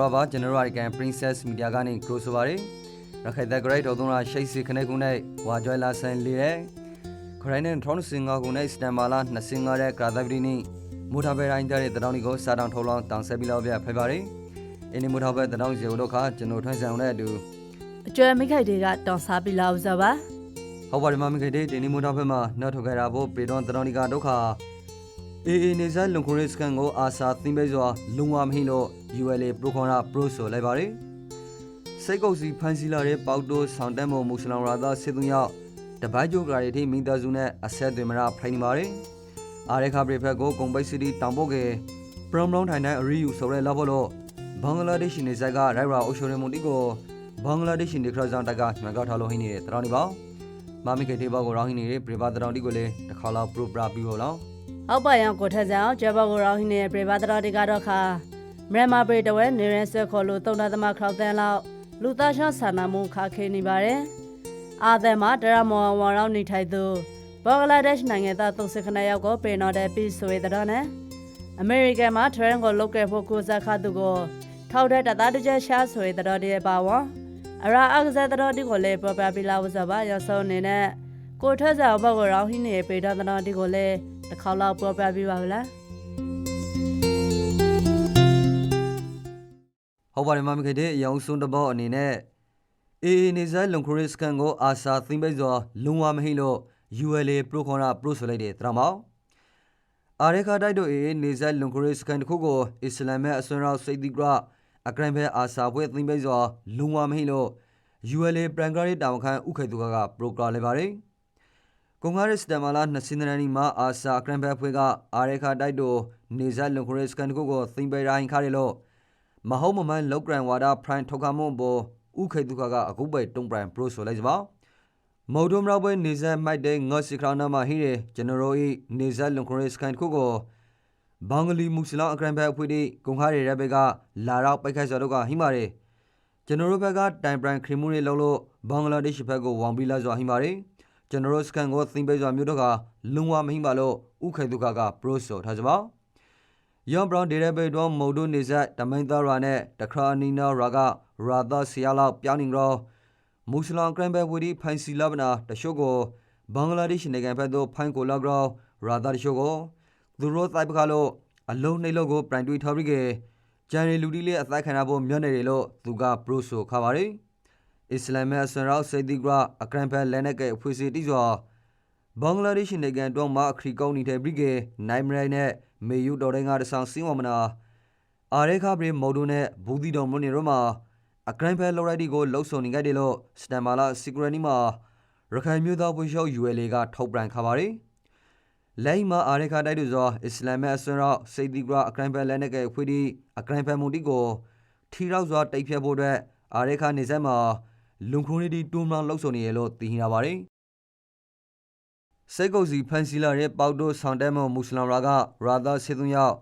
တော့ပါကျွန်တော်တို့အကန် Princess Media ကနေ cross ပါရရခိုင်တဲ့ great တော်သုံးရာရှိတ်စီခနဲ့ခုနဲ့ဝါကြွယ်လာဆန်လေတဲ့ခရိုင်နဲ့ထောင်းစင်ငါခုနဲ့စတန်မာလာ25တဲ့ကာသပတိနိမူထာပဲတိုင်းတဲ့တောင်းဒီကိုစာတောင်းထုတ်လောင်းတောင်းဆက်ပြီးတော့ပြဖဲပါရအင်းဒီမူထာပဲတောင်းစီကိုတော့ခါကျွန်တော်ထွန်းဆန်အောင်တဲ့အတူအကျွဲမိခိုက်တွေကတောင်စားပြီးလာဥစားပါဟုတ်ပါတယ်မမခေတဲ့ဒီနီမူထာပဲမှာနောက်ထုတ်ခဲ့တာဖို့ပေတော်တောင်းဒီကဒုက္ခ အေးအေးနေစားလုံခိုရစ်ကန်ကိုအာစာသင်ပေးစွာလုံဝမဟိလို့ ULA Pro Corner Pro ဆိုလိုက်ပါတယ်စိတ်ကုပ်စီဖန်စီလာတဲ့ပေါက်တိုးဆောင်တက်မမူစလောင်ရာသာစစ်သူရောက်တပိုက်ကျိုကရာတီမိသားစုနဲ့အဆက်တွေမရဖိုင်နေပါတယ်အားရခပရိဖက်ကိုကွန်ပိတ်စီတီတောင်ပုတ်ကေပရမ်လောင်းထိုင်တဲ့အရီယူဆိုရဲလောက်ဖို့လို့ဘင်္ဂလားဒေ့ရှ်နေဆိုင်ကရိုက်ရာအိုရှိုရမွန်တီကိုဘင်္ဂလားဒေ့ရှ်နေခရဇန်တက်ကညကောက်ထားလို့ဟင်းနေတဲ့တရောင်းနေပါမမီကေတေဘောကိုရောင်းဟင်းနေတဲ့ပြပတရောင်းတီကိုလည်းတစ်ခါလောက်ပရိုပရာပြီးဟောလောင်း အောက်ပါရန်ကိုထက်ကြအောင်ကျွဲဘောကိုရောင်းဟင်းနေတဲ့ပြေပါတတော်တွေကတော့ခါမြန်မာပြည်တဝဲနေရင်ဆွဲခေါ်လို့တုံတာသမခောက်တန်းလောက်လူသားရှောင်းဆန္ဒမှုခါခဲနေပါတယ်အာသဲမှာဒရမောဝါရောင်းနေထိုင်သူဘောင်္ဂလားဒေ့ရှ်နိုင်ငံသားသုံးစခဏရောက်ကိုပေနော်တဲ့ပြီးဆိုရတဲ့နဲ့အမေရိကန်မှာထရန်ကိုလုတ်ခဲ့ဖို့ကိုစားခသူကိုထောက်တဲ့တသားတစ်ချက်ရှားဆိုရတဲ့တဲ့ပါဝါအရာအကစားတဲ့ဒီကိုလည်းပေါ်ပြပြလာဝစပါရောက်ဆုံးနေနဲ့ကိုထက်ကြဘောက်ကိုရောင်းဟင်းနေပေတော့တဲ့ဒီကိုလည်း တစ်ခေါက်လောက်ပေါ်ပြပြပါဦးလားဟုတ်ပါတယ်မမခေတဲ့အယောင်စွန်းတဘောအနေနဲ့အေးအေးနေစားလုံခရစ်ကန်ကိုအာစာသင်ပိတ်စွာလုံဝမဟိလို့ ULA Pro Corner Pro ဆိုလိုက်တဲ့တရမောင်အာရခါတိုက်တို့အေးအေးနေစားလုံခရစ်ကန်တခုကိုအစ္စလာမ်ရဲ့အစွန်းရောက်စိတ်တိကရအကရန်ဘဲအာစာပွဲသင်ပိတ်စွာလုံဝမဟိလို့ ULA ပရန်ဂရီတာဝန်ခံဥခေသူကက Pro ကလည်းပါတယ် ကွန်ဂရက်စတမလာ20နနီမှာအာစာကရန်ဘဲဖွဲ့ကအာရခါတိုက်တို့နေစားလုံခရစ်ကန်တခုကိုသင်ပိတ်ရိုင်းခါရလို့မဟုတ်မမှန်လောက်ကရန်ဝါဒဖရန်ထောက်ခမွန်ဘောဥခေတုခကအခုပဲတုံပရန်ပရိုဆိုလိုက်စပါမော်ဒုံရောက်ပဲနေဆက်မိုက်တဲ့ငေါစီခရနာမဟိရကျွန်တော်တို့ဤနေဆက်လွန်ခရစ်စကန်ခုကိုဘင်္ဂလီမွတ်စလင်အကရန်ဘက်အဖွဲ့ဒီဂုံခါရရဘက်ကလာရောက်ပိုက်ခတ်စောတို့ကဟိမာတယ်ကျွန်တော်တို့ဘက်ကတိုင်ပရန်ခရီမူတွေလုံးလို့ဘင်္ဂလားဒေ့ရှ်ဘက်ကိုဝမ်ပြီးလာစွာဟိမာတယ် ကျွန်တော်တို့စကန်ကိုသင်ပေးစွာမြို့တို့ကလုံဝမဟိမာလို့ဥခေတုခကပရိုဆိုထားစပါယောင်ဘရောင်းဒေရဘေတော့မိုဒိုနေဇက်တမိန်သားရာနဲ့တခရာနီနာရာကရာသာဆီယာလောက်ပြောင်းနေရောမွတ်စလင်ကရန်ဘဲဝီဒီဖိုင်စီလဘနာတရှို့ကိုဘင်္ဂလားဒေ့ရှ်နိုင်ငံဘက်သို့ဖိုင်ကိုလောက်ရောရာသာတရှို့ကိုသူတို့တိုက်ပခါလို့အလုံးနှိပ်လို့ကိုပရိုင်တွေထော်ပြီးကဂျန်ရီလူဒီလေးအသက်ခံရဖို့မျောနေတယ်လို့သူကပရိုဆိုခါပါတယ် အစ္စလာမ်ရဲ့ဆန်ရောက်စိတ်တိကရအကရန်ဘဲလဲနေကဖွေစီတိစွာဘင်္ဂလားဒေ့ရှ်နိုင်ငံတော့မှအခရီကောင်းနေတဲ့ဘရိကေနိုင်မရိုင်နဲ့မေယူတော်တိုင်းကတဆောင်စင်းဝမနာအာရေခဘရီမော်ဒိုနဲ့ဘူဒီတော်မွန်နေရောမှာအကရန်ဖဲလော်ရိုက်ဒီကိုလှုပ်ဆောင်နေကြတယ်လို့စတန်မာလာစီကရနီမှာရခိုင်မျိုးသားပွေရှော့ ULA ကထုတ်ပြန်ခါပါတယ်လိုင်းမှာအာရေခတိုက်သူသောအစ္စလာမ်ရဲ့အစွန်းရောက်စိတ်တိကရအကရန်ဖဲလက်နက်ကဖွေးဒီအကရန်ဖဲမူတီကိုထီရောက်စွာတိတ်ဖြတ်ဖို့အတွက်အာရေခနေဆက်မှာ လုံခရိုနီတီတူမန်လှုပ်ဆောင်နေရလို့သိနေရပါတယ်စိတ်ကုပ်စီဖန်စီလာတဲ့ပေါက်တိုးဆောင်တဲမမွတ်စလင်ရာကရာသာစေသူရောက်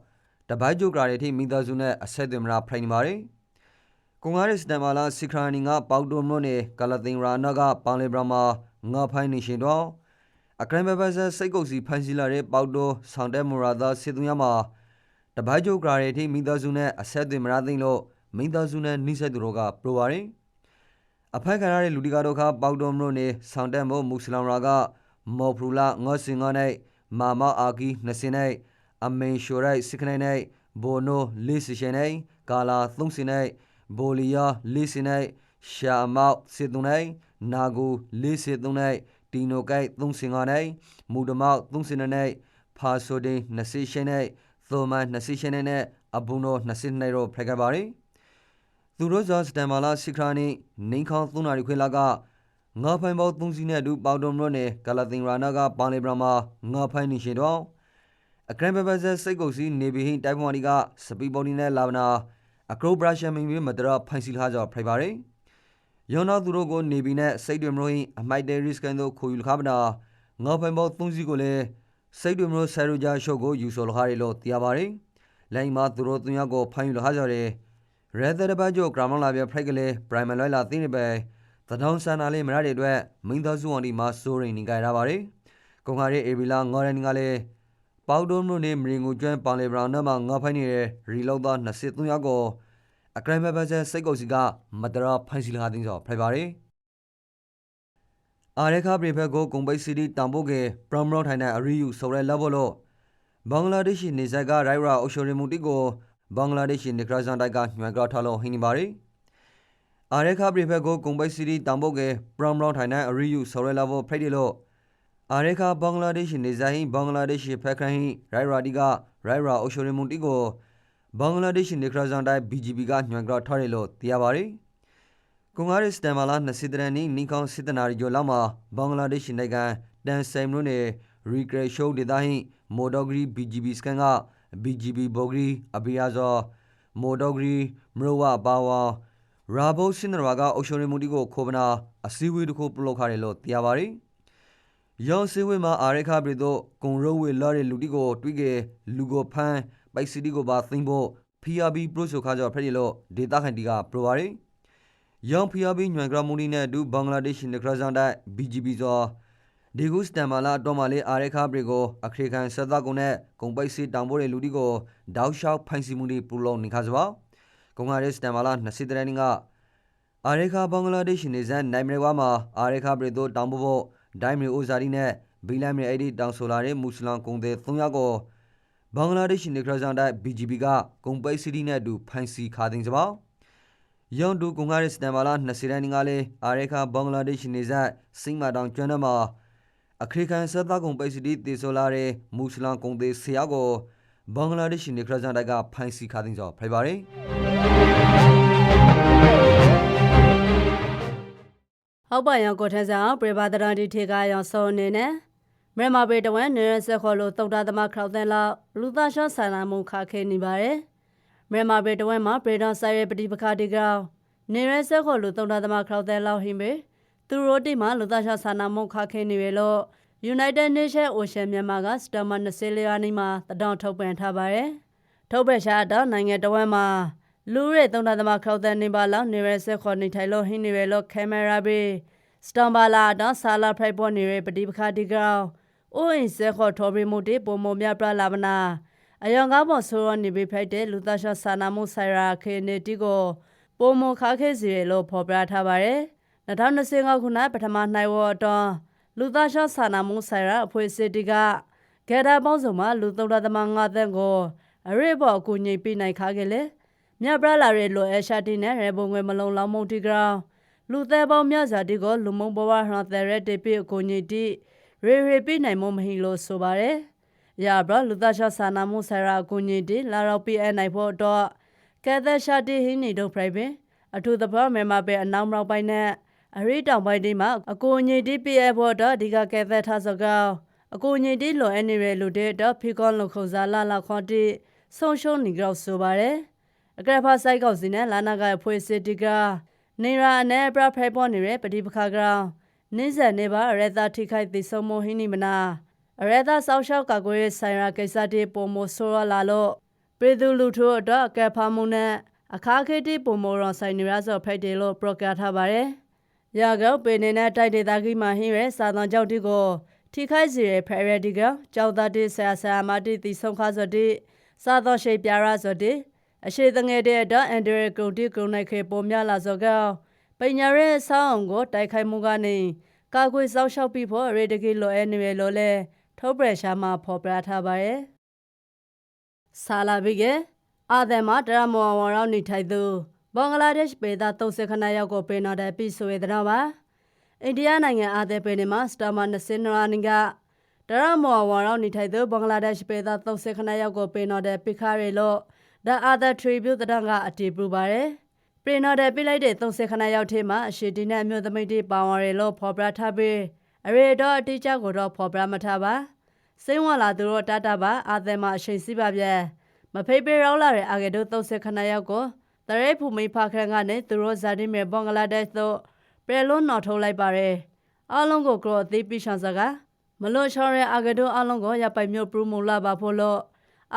တပိုက်ကျိုကရာတွေထိမိသားစုနဲ့အဆက်အသွယ်မလားဖိုင်နေပါတယ်။ကွန်ဂရက်စတန်မာလာစီခရာနီကပေါက်တိုးမလို့နေကလတင်ရာနာကပန်လေဘရာမာငါဖိုင်နေရှင်တော့အကရန်ဘဘဆစိတ်ကုပ်စီဖန်စီလာတဲ့ပေါက်တိုးဆောင်တဲမရာသာစေသူရောက်မှာတပိုက်ကျိုကရာတွေထိမိသားစုနဲ့အဆက်အသွယ်မလားသိလို့မိသားစုနဲ့နှိစက်သူတို့ကပရိုပါတယ်။ အဖိုက်ခံရတဲ့လူဒီကာတို့ကပေါက်တိုးမလို့နေဆောင်တဲမမွတ်စလင်ရာကမော်ဖရူလာငေါစင်ငါနိုင်မာမအာကီနစင်နိုင်အမင်ရှိုရိုက်စကနိုင်နိုင်ဘိုနိုလေးစရှင်နိုင်ကာလာသုံးစင်နိုင်ဘိုလီယာလေးစင်နိုင်ရှာမောက်စေတုံနိုင်နာဂူလေးစေတုံနိုင်တီနိုကိုက်သုံးစင်ငါနိုင်မူဒမောက်သုံးစင်နိုင်ဖာဆိုဒင်းနစီရှင်နိုင်သောမန်နစီရှင်နိုင်အဘူနိုနစီနိုင်ရောဖရကပါရီ သူတို့ဇာစတန်မာလာစီခရာနီနင်းခေါသုံးနာရီခွေလာကငါဖိုင်ပေါသုံးစီနဲ့အတူပေါတော်မလို့နဲ့ကလာတင်ရာနာကပန်လေဘရာမှာငါဖိုင်နေရှင်တော့အကရန်ဘဘဇက်စိတ်ကုတ်စီနေဘီဟင်တိုင်ပွန်ဒီကစပီပေါ်ဒီနဲ့လာဗနာအကရိုဘရာရှမင်းမီမဒရာဖိုင်စီလာကြောဖိုင်ပါရီယောနာသူတို့ကိုနေဘီနဲ့စိတ်တွေမလို့ဟင်အမိုက်တယ်ရစ်ကန်တို့ခိုယူလခဗနာငါဖိုင်ပေါသုံးစီကိုလည်းစိတ်တွေမလို့ဆယ်ရူဂျာရှုပ်ကိုယူဆိုလခရီလို့တရားပါရီလိုင်းမှာသူတို့သူရကိုဖိုင်ယူလခကြတယ် ရဲသရဘဂျိုဂရမန်လာပြဖိုက်ကလေးပရိုင်မလွိုင်လာသိနေပဲသတောင်းဆန္ဒလေးမရတဲ့အတွက်မိန်းသားစုဝန်ဒီမှာစိုးရိမ်နေကြရပါတယ်။ကွန်ခါရဲ့အေဘီလာငေါ်ရန်ကလည်းပေါတိုးမြို့နေမရင်ကိုကျွမ်းပန်လေဘရောင်နဲ့မှငါဖိုင်းနေတဲ့ရီလောက်သား23ယောက်ကိုအကရမဘတ်စိတ်ကုတ်စီကမတရာဖိုင်စီလာတင်းစောဖိုင်ပါရီအာရခပရိဖက်ကိုဂုံပိတ်စီတီတမ်ပိုကေပရမရောထိုင်တဲ့အရီယူဆိုရဲလဘလို့ဘင်္ဂလားဒေ့ရှ်နေဇက်ကရိုင်ရာအိုရှိုရီမူတီကို ဘင်္ဂလားဒေ့ရှ်နေကရာဇန်တိုက်ကညွှန်ကြထားလို့ဟင်းနေပါရီအာရခပရိဖက်ကိုဂုံပိတ်စီတီတမ်ပိုကေပရမရောထိုင်တဲ့အရီယူဆိုရဲလဘဖိတ်တယ်လို့အာရခဘင်္ဂလားဒေ့ရှ်နေဇာဟင်ဘင်္ဂလားဒေ့ရှ်ဖက်ခရဟင်ရိုင်ရာဒီကရိုင်ရာအိုရှိုရီမူတီကိုဘင်္ဂလားဒေ့ရှ်နေကရာဇန်တိုင် BGB ကညွှန်ကြထားတယ်လို့သိရပါတယ်။ကွန်ဂရက်စတမ်မာလာ20တရန်နီနီကောင်စစ်တနာရီကျော်လောက်မှာဘင်္ဂလားဒေ့ရှ်နိုင်ငံတန်ဆိုင်မြို့နယ်ရီကရရှိုးဒေသဟင်မိုဒိုဂရီ BGB စကန်က BGB ဘောဂရီအဘီယာဇောမိုဒိုဂရီမရဝပါဝါရာဘိုစင်နရာကအိုရှိုရီမူတီကိုခိုးပနာအစည်းအဝေးတစ်ခုပြုလုပ်ခရတယ်လို့သိရပါတယ်။ယောင်စဝေမှာအာရခပရိတို့ဂုံရိုဝေလာရီလူတီကိုတွိကေလူကိုဖန်းပိုက်စီတီကိုပါသိမ့်ဖို့ PRB ပရိုဆိုခါကြောဖရက်ရီလို့ဒေတာခန်တီကပရိုပါရီယောင် PRB ညွန်ဂရမူနီနဲ့ဒူဘင်္ဂလားဒေ့ရှ်နကရဇန်တိုင် BGB ဇော ဒီဂုစတမ်မာလာတော့မလေးအာရခပရိကိုအခရိကန်ဆက်သားကုံနဲ့ဂုံပိုက်စီတောင်ဖို့တဲ့လူတီကိုတောက်လျှောက်ဖိုင်စီမူနီပူလုံးနေခါစပါဂုံငါရဲစတမ်မာလာ20တရင်းကအာရခဘင်္ဂလားဒေ့ရှ်နေဇန်နိုင်မရဝါမှာအာရခပရိတို့တောင်ဖို့ဒိုင်းမီအိုဇာရီနဲ့ဘီလမ်မီအဲ့ဒီတောင်ဆိုလာတဲ့မွတ်စလမ်ကုံတဲ့၃ယောက်ကိုဘင်္ဂလားဒေ့ရှ်နေကရဇန်တိုင် BGB ကဂုံပိတ်စီတီနဲ့အတူဖိုင်စီခါတင်စပါယောင်ဒူကုံကားရဲ့စတန်ဘာလာ20ရန်ငါလေအာရခဘင်္ဂလားဒေ့ရှ်နေဇတ်စိမ္မာတောင်ကျွန်းထဲမှာ အခရိကန်ဆက်သားကုံပိတ်စီတီတေဆိုလာတဲ့မွတ်စလမ်ကုံတဲ့ဆရာကိုဘင်္ဂလားဒေ့ရှ်နေကရဇန်တိုင်ကဖိုင်စီခါတင်စောဖိုင်ပါရီဟုတ်ပါရောကိုထက်ဆောင်ပြပါဒရန်ဒီထေကရောင်စုံအနေနဲ့မြန်မာပြည်တဝန်းနေရဆက်ခေါ်လို့တုတ်တာသမားခောက်တဲ့လောက်လူသားရှော့ဆန္ဒမှုခခဲနေပါတယ်မြန်မာပြည်တဝန်းမှာပြည်တော်ဆိုင်ရဲ့ပฏิပခါဒီကောင်နေရဆက်ခေါ်လို့တုတ်တာသမားခောက်တဲ့လောက်ဟင်းပဲ သူတို့တိမှာလူသားရှော့ဆန္ဒမှုခခဲနေပြီလို့ United Nation Ocean မြန်မာကစတမ24ရာနီမှာတတောင်ထုတ်ပြန်ထားပါတယ်ထုတ်ပြန်ရှာတော့နိုင်ငံတော်ဝန်မှာလူရဲသုံးတာသမားခောက်တဲ့နေပါလောက်နေရဆက်ခေါ်နေထိုင်လို့ဟင်းနေရလို့ကင်မရာဘေးစတမ်ဘာလာတော့ဆာလာဖရိုက်ပေါ်နေတဲ့ပฏิပခါဒီကောင်အိုးအင်းစဲခေါ်ထော်ဘီမိုတေပုံမမြပလာမနာအယောင်ကားပေါ်ဆိုရနေပြီဖိုက်တဲ့လူသားရှော့ဆာနာမှုဆိုင်ရာခေနေတီကိုပုံမခါခဲစီရလို့ဖော်ပြထားပါတယ် 2025ခုနှစ်ပထမနိုင်ဝတော့လူသားရှော့ဆာနာမှုဆိုင်ရာအဖွဲ့အစည်းတီကဂေဒါပေါင်းစုံမှာလူသုံးတော်သမငါးတန်းကိုအရေးပေါ်အကူအညီပေးနိုင်ခါခဲ့လေမြပလာရဲလိုအရှာတီနဲ့ရေပုံငွေမလုံလောက်မှုတီကောင်လူသက်ပေါင်းများစွာဒီကိုလူမုံဘဝဟန်တဲ့ရက်တေပိကိုညီတီရေရေပိနိုင်မမဟီလို့ဆိုပါတယ်။ရာဘရလူသားရှဆာနာမှုဆရာကိုညီတီလာတော့ပိအနိုင်ဖို့တော့ကဲသက်ရှာတီဟင်းနေတော့ private အထူးသဖြင့်မြန်မာပဲအနောက်မြောက်ပိုင်းနဲ့ အရိတောင်ပိုင်းဒီမှာအကိုညီတီပိအဖို့တော့ဒီကကဲသက်ထားစကောအကိုညင်တီလော်အနေရလူတဲ့တော့ဖီကွန်လုံခုံစားလာလာခွန်တီဆုံရှုံနေကြောက်ဆိုပါတယ်အကရဖာဆိုင်ကောက်စီနဲ့လာနာကဖွေစစ်တီကနေရာနဲ့ပရဖဲပေါ်နေတဲ့ပฏิပခါကောင်နိဇန်နေပါရသထိခိုက်သိဆုံးမဟိနိမနာအရသဆောက်ရှောက်ကကွေးဆိုင်ရာကိစ္စတေပုံမဆိုရလာလို့ပြည်သူလူထုအတွက်ကဲဖာမှုနဲ့အခါခေတိပုံမရောဆိုင်နေရဆိုဖိုက်တယ်လို့ပရိုကထားပါတယ်။ ရာကောပေနေတဲ့တိုက်ဒေသကြီးမှာဟင်းရဲစာသွန်ကြောက်တီကိုထိခိုက်စီရဖရဒီကကြောက်သားတေဆရာဆရာမတီတီဆုံးခါဆိုတီစာသွန်ရှိပြရာဆိုတီအရှိတငယ်တဲ့တော့အန်ဒရီကုတီကုနိုင်ခေပေါ်များလာစောကပညာရဲဆောင်းအောင်ကိုတိုက်ခိုက်မှုကနေကာကွယ်စောက်ရှောက်ပြီးဖို့ရေတကီလိုအဲနေရလို့လဲထုတ်ပရက်ရှာမှာဖော်ပြထားပါရဲ့ဆာလာဘီကအာဒမ်မတရမောဝရောင်းနေထိုင်သူ ဘင်္ဂလားဒေ့ရှ်ပေသား30ခဏရောက်ကိုပေနော်တဲ့ပြီးဆိုရတဲ့ပါအိန္ဒိယနိုင်ငံအာသဲပေနေမှာစတာမ20နရာနင်ကတရမောဝရောင်းနေထိုင်သူဘင်္ဂလားဒေ့ရှ်ပေသား30ခဏရောက်ကိုပေနော်တဲ့ပိခါရီလို့ The Other Tribute တန်းကအတည်ပြုပါတယ်။ပြည်တော်တဲ့ပြလိုက်တဲ့30ခဏရောက်ထဲမှာအရှိတီနဲ့အမျိုးသမီးတွေပါဝင်ရလို့ဖော်ပြထားပြီးအရေတော့အတိအကျကိုတော့ဖော်ပြမထားပါ။စိမ့်ဝင်လာသူတို့တတပါအာသဲမှာအရှိန်စီးပါပြဲမဖိတ်ပေးရောက်လာတဲ့အာဂေတို့30ခဏရောက်ကို တရဲဖူမိဖခရန်ကနေသူတို့ဇာတိမြေဘင်္ဂလားဒေ့ရှ်သို့ပြည်လုံးနော်ထုတ်လိုက်ပါတယ်။အားလုံးကိုကရောအသေးပိရှောင်းစကားမလွန်ချောင်းရဲ့အာဂေတို့အားလုံးကိုရပိုင်မြို့ပရူမူလာပါဖို့လို့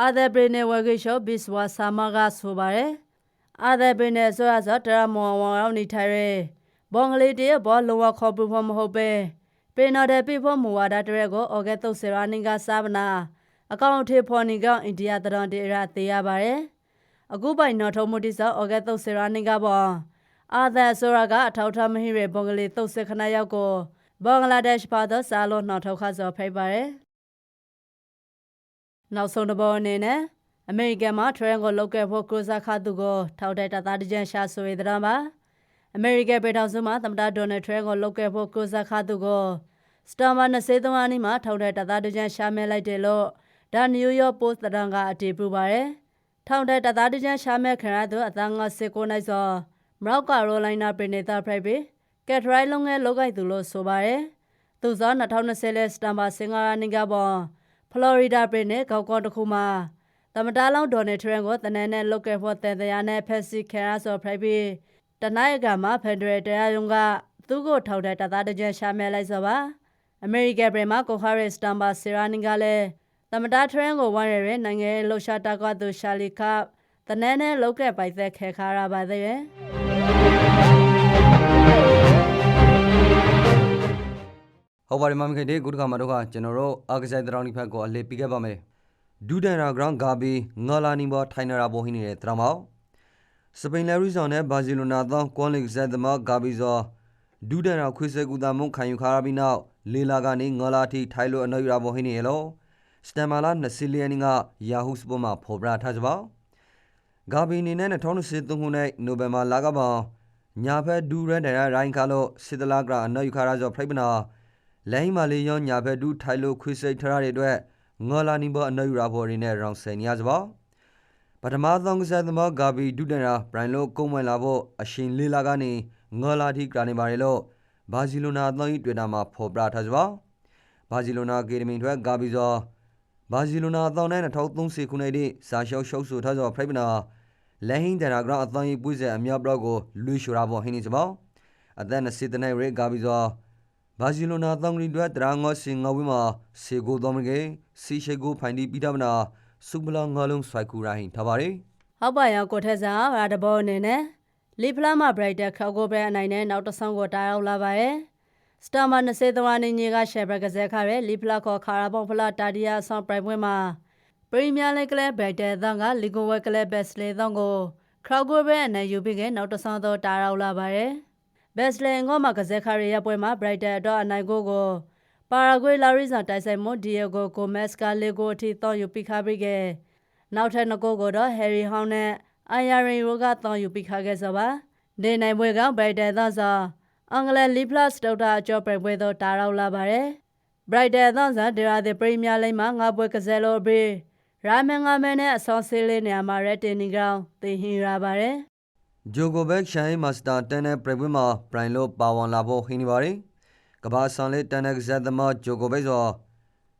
အာဒဘရနေဝဂိရှောဘစ်ဝါဆာမကဆိုပါတယ်အာဒဘရနေဆိုရဆိုတရမောဝောင်းနေထိုင်ရဲဘောင်ကလေးတည်းဘောလောဝခေါ်ပူဖို့မဟုတ်ပဲပေနော်တဲ့ပြဖို့မူဝါဒတရက်ကိုအော်ဂတ်တုတ်စရာနင်ကစားဗနာအကောင့်ထေဖော်နေကောင်အိန္ဒိယတရန်တေရသေးရပါတယ် အခုပိုင်နော်ထုံမှုတိစောဩဂတ်သုတ်စရာနိကဘောအာသာဆိုရာကအထောက်ထားမဟိရေဘင်္ဂလီသုတ်စခဏရောက်ကိုဘင်္ဂလားဒေ့ရှ်ပါသောစာလုံးနှောက်ထောက်ခါစောဖိပါရယ်နောက်ဆုံးတစ်ဘောအနေနဲ့အမေရိကန်မှာထရန်ကိုလုတ်ခဲ့ဖို့ကရုဇာခသူကိုထောက်တဲ့တသားတကြံရှာဆိုရတဲ့မှာအမေရိကန်ပြည်ထောင်စုမှာသမ္မတဒေါ်နယ်ထရန်ကိုလုတ်ခဲ့ဖို့ကရုဇာခသူကိုစတာမာ23အနီးမှာထောက်တဲ့တသားတကြံရှာမဲလိုက်တယ်လို့ဒါနယူးယောက်ပို့စ်သတင်းကအတည်ပြုပါရယ် ထောင်တဲ့တသားတကြံရှာမဲခံရသူအသား59နိုင်စောမရောက်ကရိုလိုင်းနာပြည်နေတာဖရိုက်ဘေကက်ထရိုင်းလုံးငယ်လောက်ကိုက်သူလို့ဆိုပါရယ်သူစော2020လဲစတမ်ဘာစင်္ဂါရာနီကပေါ်ဖလော်ရီဒါပြည်နယ်ကောက်ကော့တစ်ခုမှာတမတားလောင်းဒေါ်နယ်ထရန်ကိုတနန်းနဲ့လုတ်ကဲဖို့တဲ့တရားနဲ့ဖက်စီခဲရဆိုဖရိုက်ဘေတနိုက်ကမှာဖက်ဒရယ်တရားရုံးကသူ့ကိုထောက်တဲ့တသားတကြံရှာမဲလိုက်စောပါအမေရိကန်ပြည်မှာကိုခါရစ်စတမ်ဘာဆီရာနီကလည်း သမတာထရန်ကိုဝိုင်းရတဲ့နိုင်ငံရဲ့လှုပ်ရှားတာကသူရှာလီကပ်တနန်းနဲ့လုတ်ကဲပိုက်သက်ခဲခါရပါသေးရဲ့ဟုတ်ပါတယ်မမခေတဲ့ကုတ္တကမတော့ကကျွန်တော်တို့အာကစားတရောင်းဒီဖက်ကိုအလေးပြခဲ့ပါမယ်ဒူဒန်ရာဂရန်ဂါဘီငါလာနီဘောထိုင်နာရာဘောဟင်းနေတဲ့တရမောက်စပိန်လယ်ရီဆောင်နဲ့ဘာစီလိုနာသောကွန်လစ်ဇက်သမဂါဘီဇောဒူဒန်ရာခွေစကူတာမုန်ခံယူခါရပြီးနောက်လေလာကနေငါလာတီထိုင်လိုအနော်ရာဘောဟင်းနေရလို့ စတမ်မာလာ20လီယန်ကယာဟုစပေါ်မှာဖော်ပြထားကြပါဂါဘီနေနဲ့2023ခုနှစ်နိုဝင်ဘာလကပေါညာဖက်ဒူရန်ဒန်ရာရိုင်းခါလို့စစ်တလာကအနော်ယူခါရဇောဖိပနာလိုင်းမာလီယောညာဘက်ဒူထိုင်လိုခွေစိတ်ထရတဲ့အတွက်ငေါ်လာနီဘောအနယူရာဘော်ရီနဲ့ရောင်ဆယ်နေရစပါပထမဆုံးကစားသမားဂါဘီဒူဒန်ရာဘရိုင်လိုကုန်းဝင်လာဖို့အရှင်လေးလာကနေငေါ်လာတီကရာနေပါရလို့ဘာစီလိုနာအသင်းတွေ့တာမှာဖော်ပြထားစပါဘာစီလိုနာအကယ်ဒမီထွက်ကဂါဘီဇော ဘာစီလိုနာအသင်းနဲ့2030ခုနှစ်တိစာရှောက်ရှုပ်ဆိုထားသောဖရိုက်ပနာလဲဟင်းတရာဂရအသင်းပွေးစအမြောက်ဘလော့ကိုလူရှူရာဘောဟင်းနေစပါအသက်20တနစ်ရဲဂါဘီဇောဘာစီလိုနာတောင်ရီတွဲတရာငေါစင်ငေါဝင်းမှာစေကိုတော်မကေစီရှိကိုဖိုင်ဒီပီတာမနာစုပလာငါလုံးဆွိုက်ကူရိုင်းထားပါရီဟုတ်ပါရောကိုထက်စားရာတဘောအနေနဲ့လီဖလာမဘရိုက်တာခောက်ကိုပဲအနိုင်နဲ့နောက်တစ်ဆောင်ကိုတားရောက်လာပါရဲ့ စတာမာ23နေညကရှယ်ဘရကစားခရဲလီဖလာခေါ်ခါရာဘောဖလာတာဒီယာဆောင်ပရိုင်ပွဲမှာပရီးမီးယားလိဂ်ကလပ်ဘရိုက်တာသန်ကလီဂိုဝဲကလပ်ဘက်စလေသန်ကိုခရောက်ကိုပဲအနိုင်ယူပြီးကနောက်တစ်ဆောင်တော့တားရောက်လာပါရဲ့ဘက်စလင်ငေါမှာကစားခရဲရပွဲမှာဘရိုက်တာတော့အနိုင်ကိုကိုပါရာဂွေလာရီဇာတိုက်ဆိုင်မွန်ဒီယေဂိုကိုမက်စကလေဂိုအထိတော့ယူပြီးခါပြီးကနောက်ထပ်နှစ်ကိုကိုတော့ဟယ်ရီဟောင်းနဲ့အိုင်ယာရင်ရိုကတော့ယူပြီးခါခဲ့စပါနေနိုင်ပွဲကဘရိုက်တာတော့ဆို အင်္ဂလန်လီပလတ်ဒေါက်တာအကျော်ပြပွဲတော့တာရောက်လာပါတယ်ဘရိုက်တာတော့ဆိုဒေရာဒီပရီးမီးယားလိမှာငါပွဲကစားလို့ပြီးရာမန်ငါမန်နဲ့အဆောင်းဆေးလေးနေရာမှာရက်တင်နီကောင်တင်ဟင်ရပါတယ်ဂျိုကိုဘက်ရှိုင်းမာစတာတန်တဲ့ပရပွမှာဘရိုင်လိုပါဝန်လာဖို့ဟင်းနေပါရီကဘာဆန်လေးတန်တဲ့ဇက်သမဂျိုကိုဘက်ဆို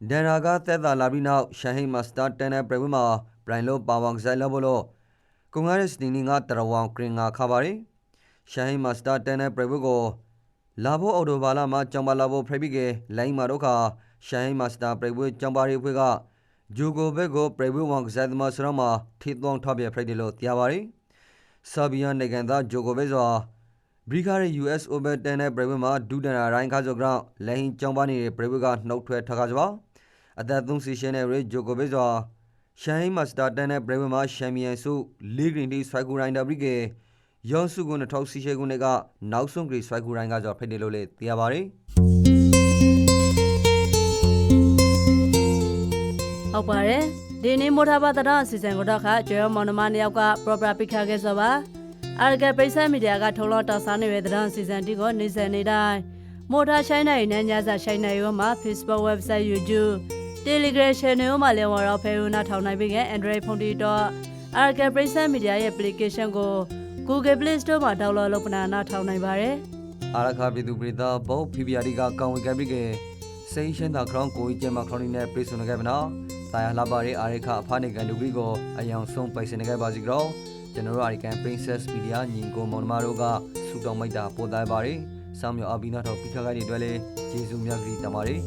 ဒန်ရာကသက်သာလာပြီးနောက်ရှိုင်းမာစတာတန်တဲ့ပရပွမှာဘရိုင်လိုပါဝန်ကစားလို့ဘလို့ကွန်ဂရက်စ်ဒီနီကတရဝမ်ကရင်ငါခါပါရီ ရှိုင်းမာစတာတန်တဲ့ပရပွကိုလာဖို့အော်တိုဘာလာမှာကြောင်ပါလာဖို့ဖရိပိကေလိုင်းမာတော့ခါရှိုင်းမာစတာပရပွကြောင်ပါရီဖွေကဂျိုကိုဘက်ကိုပရပွဝန်ကစားသမားစရမှာထိသွန်းထောက်ပြဖရိတယ်လို့တရားပါရီဆာဘီယာနိုင်ငံသားဂျိုကိုဘက်စွာဘရီကာရဲ့ US Open 10နဲ့ပရိဝေမှာဒူဒန်ရာရိုင်းခါဇိုဂရောင်းလဲဟင်းကြောင်းပါနေတဲ့ပရိဝေကနှုတ်ထွက်ထားကြပါအသက်30ရှင်နဲ့ရေဂျိုကိုဘက်စွာရှိုင်းမစတာ10နဲ့ပရိဝေမှာချန်ပီယံဆုလီဂရင်တီဆွိုက်ကူရိုင်းဒါဘရီကေ ယောဆုကု2018ခုနှစ်ကနောက်ဆုံးဂရီဆွိုက်ကူရိုင်းကကြောဖိတ်တယ်လို့လည်းသိရပါတယ်ဟုတ်ပါတယ်ဒီနေ့မိုးထားပါတဲ့စီစဉ်ကိုတော့ခကျွေးမောင်နှမနှစ်ယောက်က proper ပိခါခဲ့ဆိုပါအာဂပိစမီဒီယာကထုံလို့တောက်စားနေတဲ့တဲ့စီစဉ်တီကိုနေစနေတိုင်းမိုးထားဆိုင်နိုင်နဲ့ညစာဆိုင်နိုင်ရောမှာ Facebook website YouTube Telegram channel မှာလည်းဝါတော့ဖေဦးနာထောင်နိုင်ပြီက Android ဖုန်းတီတော့အာဂပိစမီဒီယာရဲ့ application ကို Google Play Store မှာ download လုပ်ပနာနာထောင်နိုင်ပါတယ်အာရခါပြည်သူပြည်သားဘောဖီဗီယာဒီကကောင်းဝေကဘရီကေစိန်ရှင်းတာခရောင်းကိုကြီးကျမခရောင်းနေနဲ့ပြေဆုံနေခဲ့မနော်တာယာလာပါရီအာရခအဖာနေကန်ဒူဘရီကိုအယောင်ဆုံးပိုင်စင်နေခဲ့ပါစီကြောကျွန်တော်တို့အာရီကန် Princess Media ညီကိုမောင်နှမတို့ကစူတောင်းမိတ်တာပို့သားပါရီစောင်းမြော်အဘိနာတော်ပိခါကိုင်းတွေအတွက်လည်းကျေးဇူးများကြီးတင်ပါတယ်